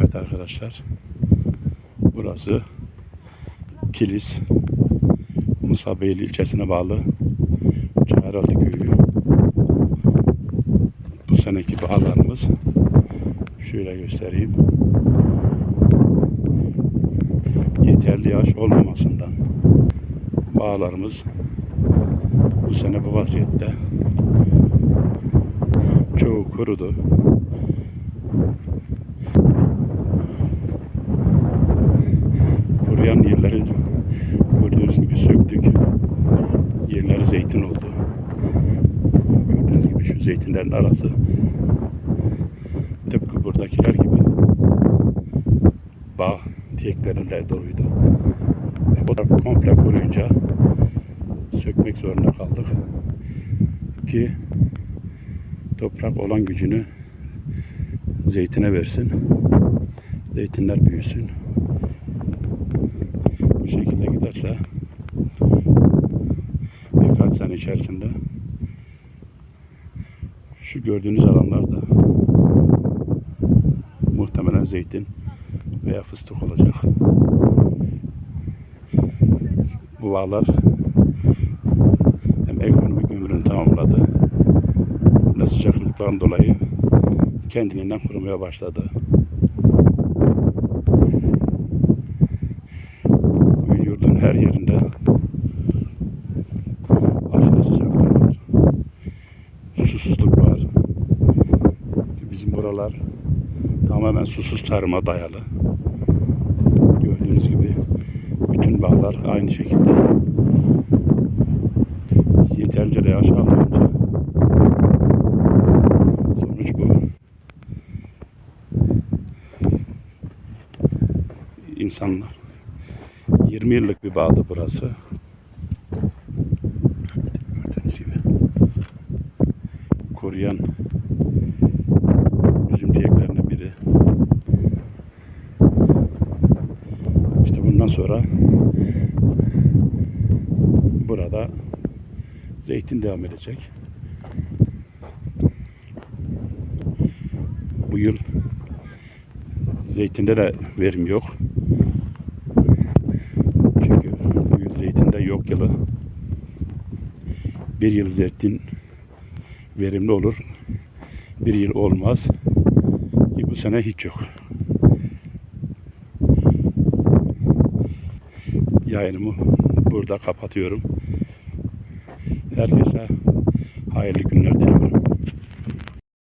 Evet arkadaşlar. Burası Kilis Musabeyli ilçesine bağlı Çağrıaltı köyü. Bu seneki bağlarımız şöyle göstereyim. Yeterli yağış olmamasından bağlarımız bu sene bu vaziyette. Çoğu kurudu. Zeytin oldu. Gördüğünüz gibi şu zeytinlerin arası tıpkı buradakiler gibi bağ tiyekleriyle doluydu. O da komple kuruyunca sökmek zorunda kaldık ki toprak olan gücünü zeytine versin. Zeytinler büyüsün. Bu şekilde giderse içerisinde şu gördüğünüz alanlarda muhtemelen zeytin veya fıstık olacak. Bu bağlar hem ekonomik ömrünü tamamladı de sıcaklıktan dolayı kendiliğinden kurumaya başladı. Yurdun her yerinde Susuzluk var. Bizim buralar tamamen susuz tarıma dayalı. Gördüğünüz gibi bütün bağlar aynı şekilde. Yeterince de yağış sonuç bu. İnsanlar 20 yıllık bir bağdı burası. Gördüğünüz gibi. Koruyan üzüm çiçeklerinden biri. İşte bundan sonra burada zeytin devam edecek. Bu yıl zeytinde de verim yok. Çünkü bu yıl zeytinde yok yılı. Bir yıl zeytin verimli olur. Bir yıl olmaz. Ki bu sene hiç yok. Yayınımı burada kapatıyorum. Herkese hayırlı günler diliyorum.